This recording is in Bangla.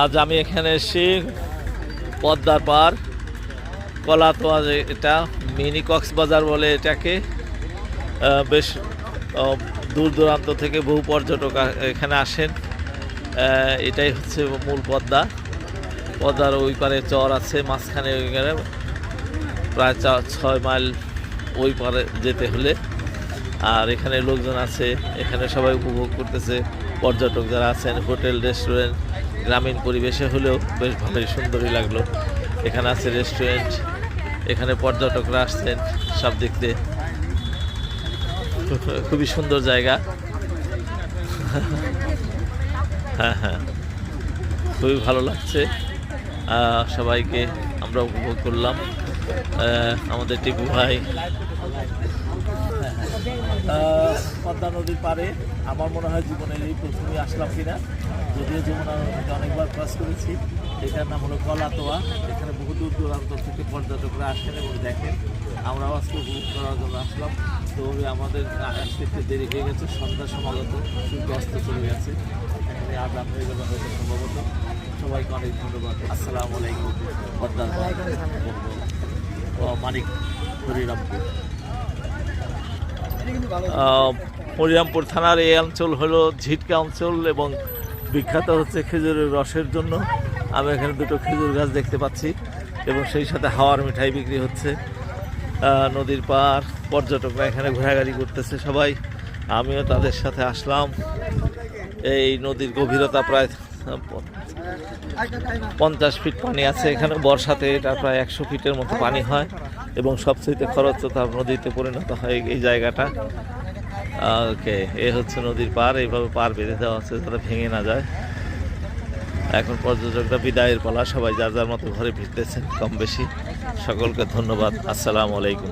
আজ আমি এখানে এসেছি পদ্মার পার কলাতোয়া এটা, মিনি কক্সবাজার বলে এটাকে। বেশ দূর দূরান্ত থেকে বহু পর্যটক এখানে আসেন। এটাই হচ্ছে মূল পদ্মা। পদ্মার ওই পারে চর আছে, মাঝখানে ওইখানে প্রায় ছয় মাইল ওই পারে যেতে হলে। আর এখানে লোকজন আছে, এখানে সবাই উপভোগ করতেছে। পর্যটক যারা আছেন, হোটেল, রেস্টুরেন্ট গ্রামীণ পরিবেশে হলেও বেশ ভালোই সুন্দরই লাগল। এখানে আছে রেস্টুরেন্ট এখানে পর্যটকরা আসছেন সব দিক দিয়ে। খুবই সুন্দর জায়গা। হ্যাঁ হ্যাঁ। খুবই ভালো লাগছে। সবাইকে আমরা উপভোগ করলাম। আমাদের টিপু ভাই। পদ্মা নদীর পারে আমার মনে হয় জীবনের এই প্রথমেই আসলাম কিনা, যদিও যমুনা নদীতে অনেকবার ক্রস করেছি। এটার নাম হলো কলাতোয়া। এখানে বহু দূর দূরান্ত থেকে পর্যটকরা আসেন এবং দেখেন। আমরাও আজকে উপভোগ করার জন্য আসলাম। তবে আমাদের আসতে একটু দেরি হয়ে গেছে, সন্ধ্যা সমাগত সূর্য অস্ত চলে গেছে। এখানে আদান হয়ে গেল হয়তো সম্ভবত সবাইকে অনেক ধন্যবাদ। আসসালামু আলাইকুম। পদ্মার ও মানিক হরিরামপুর। হরিরামপুর থানার এই অঞ্চল হলো ঝিটকা অঞ্চল এবং বিখ্যাত হচ্ছে খেজুরের রসের জন্য। আমি এখানে দুটো খেজুর গাছ দেখতে পাচ্ছি এবং সেই সাথে হাওয়ার মিঠাই বিক্রি হচ্ছে। নদীর পার পর্যটকরা এখানে ঘোরাঘুরি করতেছে সবাই। আমিও তাদের সাথে আসলাম। এই নদীর গভীরতা প্রায় পঞ্চাশ ফিট পানি আছে এখানে, বর্ষাতে এটা প্রায় একশো ফিটের মতো পানি হয় এবং সবচেয়ে খরচতা নদীতে পরিণত হয় এই জায়গাটা। ওকে, এ হচ্ছে নদীর পার এইভাবে পার বেঁধে দেওয়া হচ্ছে যাতে ভেঙে না যায়। এখন পর্যটকরা বিদায়ের পালা, সবাই যার যার মতো ঘরে ফিরতেছেন, কম বেশি। সকলকে ধন্যবাদ, আসসালামু আলাইকুম।